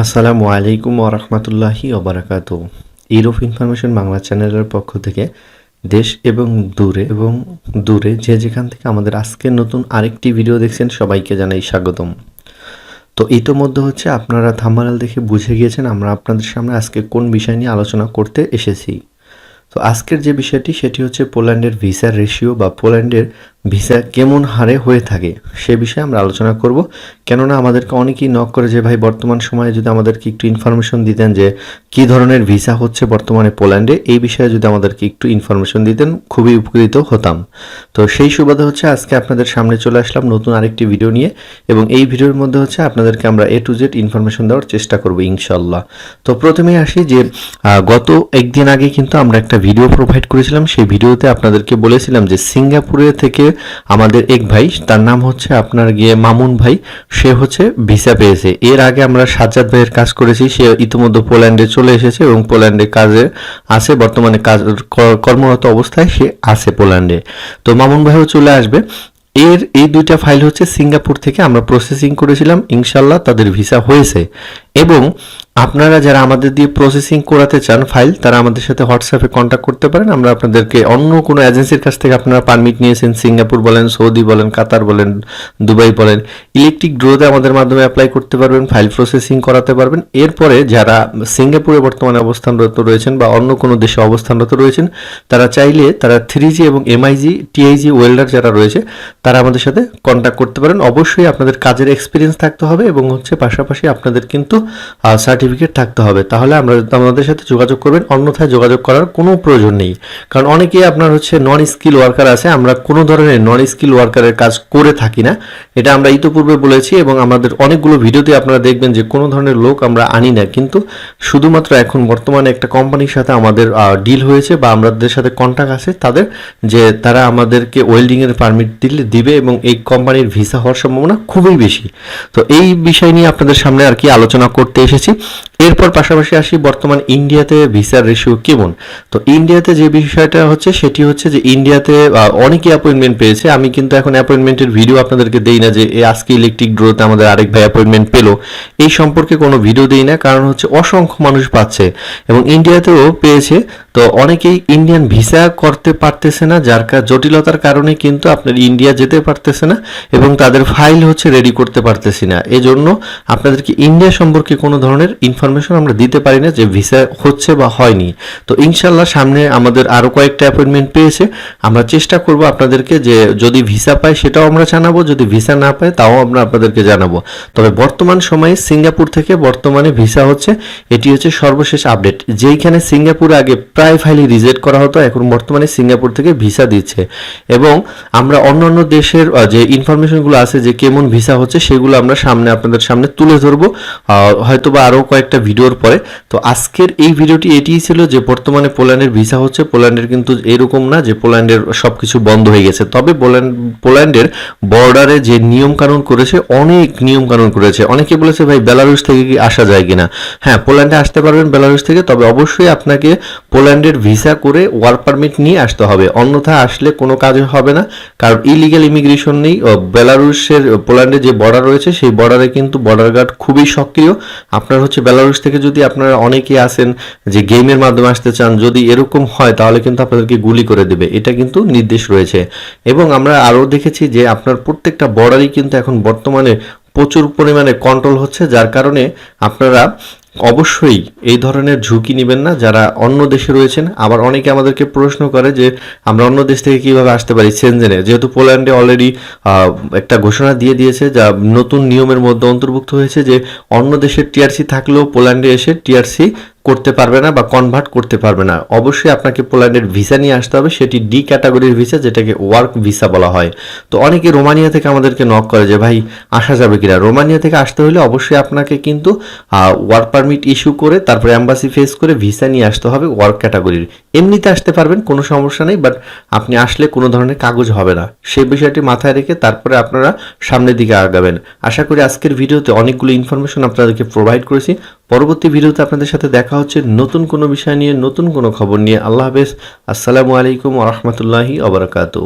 আসসালামু আলাইকুম ওরহমতুল্লাহি ওবরাকাতু ইউরোপ ইনফরমেশন বাংলা চ্যানেলের পক্ষ থেকে দেশ এবং দূরে এবং দূরে যে যেখান থেকে আমাদের আজকের নতুন আরেকটি ভিডিও দেখছেন সবাইকে জানাই স্বাগতম। তো ইতোমধ্যে হচ্ছে আপনারা থাম্বানেল দেখে বুঝে গিয়েছেন আমরা আপনাদের সামনে আজকে কোন বিষয় নিয়ে আলোচনা করতে এসেছি। তো আজকের যে বিষয়টি সেটি হচ্ছে পোল্যান্ডের ভিসার রেশিও বা পোল্যান্ডের ভিসা কেমন হারে হয়ে থাকে সে বিষয়ে আমরা আলোচনা করব। কেননা আমাদেরকে অনেকেই নক করে যে, ভাই, বর্তমান সময়ে যদি আমাদেরকে একটু ইনফরমেশন দিতেন যে, কী ধরনের ভিসা হচ্ছে বর্তমানে পোল্যান্ডে, এই বিষয়ে যদি আমাদেরকে একটু ইনফরমেশন দিতেন, খুবই উপকৃত হতাম। তো সেই সুবাদে হচ্ছে আজকে আপনাদের সামনে চলে আসলাম নতুন আরেকটি ভিডিও নিয়ে এবং এই ভিডিওর মধ্যে হচ্ছে আপনাদেরকে আমরা এ টু জেড ইনফরমেশন দেওয়ার চেষ্টা করব ইনশাল্লাহ তো প্রথমেই আসি যে গত একদিন আগে কিন্তু আমরা একটা ভিডিও প্রোভাইড করেছিলাম। সেই ভিডিওতে আপনাদেরকে বলেছিলাম যে, সিঙ্গাপুরে থেকে আমাদের এক ভাই, তার নাম হচ্ছে আপনার গিয়ে মামুন ভাই। সে হচ্ছে ভিসা পেয়েছে। এর আগে আমরা সাজ্জাদ ভাইয়ের কাজ করেছি, সে ইতিমধ্যে পোল্যান্ডে চলে এসেছে এবং পোল্যান্ডে কাজে আছে, বর্তমানে কাজ কর্মরত অবস্থায় সে আছে পোল্যান্ডে। তো মামুন ভাইও চলে আসবে। এর, এই দুইটা ফাইল হচ্ছে সিঙ্গাপুর থেকে আমরা প্রসেসিং করেছিলাম। ইনশাল্লাহ তাদের ভিসা হয়েছে। এবং আপনারা যারা আমাদের দিয়ে প্রসেসিং করাতে চান ফাইল তারা আমাদের সাথে হোয়াটসঅ্যাপে কন্ট্যাক্ট করতে পারেন। আমরা আপনাদেরকে অন্য কোনো এজেন্সির কাছ থেকে আপনারা পারমিট নিয়েছেন সিঙ্গাপুর বলেন, সৌদি বলেন, কাতার বলেন, দুবাই বলেন ইলেকট্রিক ড্রোতে আমাদের মাধ্যমে অ্যাপ্লাই করতে পারবেন ফাইল প্রসেসিং করাতে পারবেন। এরপরে যারা সিঙ্গাপুরে বর্তমানে অবস্থানরত রয়েছেন বা অন্য কোনো দেশে অবস্থানরত রয়েছেন, তারা চাইলে তারা থ্রি জি এবং এমআইজি টিআইজি ওয়েল্ডার যারা রয়েছে, তারা আমাদের সাথে কন্ট্যাক্ট করতে পারেন। অবশ্যই আপনাদের কাজের এক্সপিরিয়েন্স থাকতে হবে এবং হচ্ছে পাশাপাশি আপনাদের কিন্তু সার্টিফিকেট থাকতে হবে, তাহলে আমরা আমাদের সাথে যোগাযোগ করবেন, অন্যথায় যোগাযোগ করার কোনো প্রয়োজন নেই। কারণ অনেকেই আপনার হচ্ছে নন স্কিল ওয়ার্কার আছে, আমরা কোনো ধরনের নন স্কিল ওয়ার্কারের কাজ করে থাকি না। এটা আমরা ইতোপূর্বে বলেছি এবং আমাদের অনেকগুলো ভিডিওতে আপনারা দেখবেন যে কোনো ধরনের লোক আমরা আনি না, কিন্তু শুধুমাত্র এখন বর্তমানে একটা কোম্পানির সাথে আমাদের ডিল হয়েছে বা আমাদের সাথে কন্ট্যাক্ট আছে, তাদের যে তারা আমাদেরকে ওয়েল্ডিংয়ের পারমিট দিলে, দিবে এবং এই কোম্পানির ভিসা হওয়ার সম্ভাবনা খুবই বেশি। তো এই বিষয় নিয়ে আপনাদের সামনে আর কি আলোচনা করতে এসেছি। এরপর পাশাপাশি আসি বর্তমান ইন্ডিয়াতে ভিসার রেশিও কেমন? তো ইন্ডিয়াতে যে বিষয়টা হচ্ছে, সেটি হচ্ছে যে ইন্ডিয়াতে অনেকে অ্যাপয়েন্টমেন্ট পেয়েছে। আমি কিন্তু এখন অ্যাপয়েন্টমেন্টের ভিডিও আপনাদেরকে দেই না যে আজকে ইলেকট্রিক ড্রোতে আমাদের আরেক ভাই অ্যাপয়েন্টমেন্ট পেল। এই সম্পর্কে কোনো ভিডিও দেই না, কারণ হচ্ছে অসংখ্য মানুষ পাচ্ছে এবং ইন্ডিয়াতেও পেয়েছে। তো অনেকেই ইন্ডিয়ান ভিসা করতে পারতেছে না, যার জটিলতার কারণে কিন্তু আপনার ইন্ডিয়া যেতে পারতেছে না এবং তাদের ফাইল হচ্ছে রেডি করতে পারতেছি না। এজন্য আপনাদেরকে ইন্ডিয়া সম্পর্কে কোনো ধরনের ইনফরমেশন আমরা দিতে পারি না যে ভিসা হচ্ছে বা হয়নি। তো ইনশাল্লাহ সামনে আমাদের আরও কয়েকটা অ্যাপয়েন্টমেন্ট পেয়েছে। আমরা চেষ্টা করব আপনাদেরকে যে যদি ভিসা পাই সেটাও আমরা জানাব, যদি ভিসা না পাই তাও আমরা আপনাদেরকে জানাব। তবে বর্তমান সময়ে সিঙ্গাপুর থেকে বর্তমানে ভিসা হচ্ছে, এটি হচ্ছে সর্বশেষ আপডেট যেইখানে সিঙ্গাপুর আগে প্রায় ফাইলই রিজেক্ট করা হতো, এখন বর্তমানে সিঙ্গাপুর থেকে ভিসা দিচ্ছে। এবং আমরা অন্যান্য দেশের যে ইনফরমেশনগুলো আছে, যে কেমন ভিসা হচ্ছে, সেগুলো আমরা সামনে আপনাদের সামনে তুলে ধরবো। হয়তো বা আরও কয়েকটা ভিডিওর পরে। তো আজকের এই ভিডিওটি এটিই ছিল যে বর্তমানে পোল্যান্ডের ভিসা হচ্ছে। পোল্যান্ডের কিন্তু এরকম না যে পোল্যান্ডের সব কিছু বন্ধ হয়ে গেছে। তবে পোল্যান্ড, পোল্যান্ডের বর্ডারে যে নিয়ম কানুন করেছে, অনেক নিয়ম কানুন করেছে। অনেকে বলেছে, ভাই বেলারুশ থেকে কি আসা যায় কিনা? হ্যাঁ পোল্যান্ডে আসতে পারবেন বেলারুশ থেকে, তবে অবশ্যই আপনাকে পোল্যান্ডের ভিসা করে ওয়ার্ক পারমিট নিয়ে আসতে হবে। অন্যথা আসলে কোনো কাজ হবে না, কারণ ইলিগাল ইমিগ্রেশন নেই। বেলারুশের পোল্যান্ডের যে বর্ডার রয়েছে, সেই বর্ডারে কিন্তু বর্ডার গার্ড খুবই সক্রিয়। আপনার হচ্ছে বেলারুশ থেকে যদি আপনারা অনেকেই আসেন যে গেমের মাধ্যমে আসতে চান, যদি এরকম হয়, তাহলে কিন্তু আপনাদেরকে গুলি করে দেবে। এটা কিন্তু নির্দেশ রয়েছে। এবং আমরা আরও দেখেছি যে আপনার প্রত্যেকটা বর্ডারই কিন্তু এখন বর্তমানে প্রচুর পরিমাণে কন্ট্রোল হচ্ছে, যার কারণে আপনারা অবশ্যই এই ধরনের ঝুঁকি নেবেন না। যারা অন্য দেশে রয়েছেন, আবার অনেকে আমাদেরকে প্রশ্ন করে যে আমরা অন্য দেশ থেকে কীভাবে আসতে পারি সেনজেনে যেহেতু পোল্যান্ডে অলরেডি একটা ঘোষণা দিয়ে দিয়েছে যা নতুন নিয়মের মধ্যে অন্তর্ভুক্ত হয়েছে যে অন্য দেশের টিআরসি থাকলেও পোল্যান্ডে এসে টিআরসি করতে পারবে না বা কনভার্ট করতে পারবে না। অবশ্যই আপনাকে পোল্যান্ডের ভিসা নিয়ে আসতে হবে। সেটি ডি ক্যাটাগরির ভিসা যেটাকে ওয়ার্ক ভিসা বলা হয়। তো অনেকে রোমানিয়া থেকে আমাদেরকে নক করে যে, ভাই, আসা যাবে কিনা? রোমানিয়া থেকে আসতে হলে অবশ্যই আপনাকে কিন্তু ওয়ার্ক পারমিট ইস্যু করে, তারপরে অ্যাম্বাসি ফেস করে ভিসা নিয়ে আসতে হবে ওয়ার্ক ক্যাটাগরির এমনিতে আসতে পারবেন, কোনো সমস্যা নেই বাট আপনি আসলে কোনো ধরনের কাগজ হবে না। সেই বিষয়টি মাথায় রেখে তারপরে আপনারা সামনের দিকে আগাবেন। আশা করি আজকের ভিডিওতে অনেকগুলো ইনফরমেশন আপনাদেরকে প্রোভাইড করেছি। পরবর্তী ভিডিওতে আপনাদের সাথে দেখা হচ্ছে নতুন কোনো বিষয় নিয়ে, নতুন কোনো খবর নিয়ে। আল্লাহ হাফেজ। আসসালামু আলাইকুম রহমতুল্লাহি আবরকাতু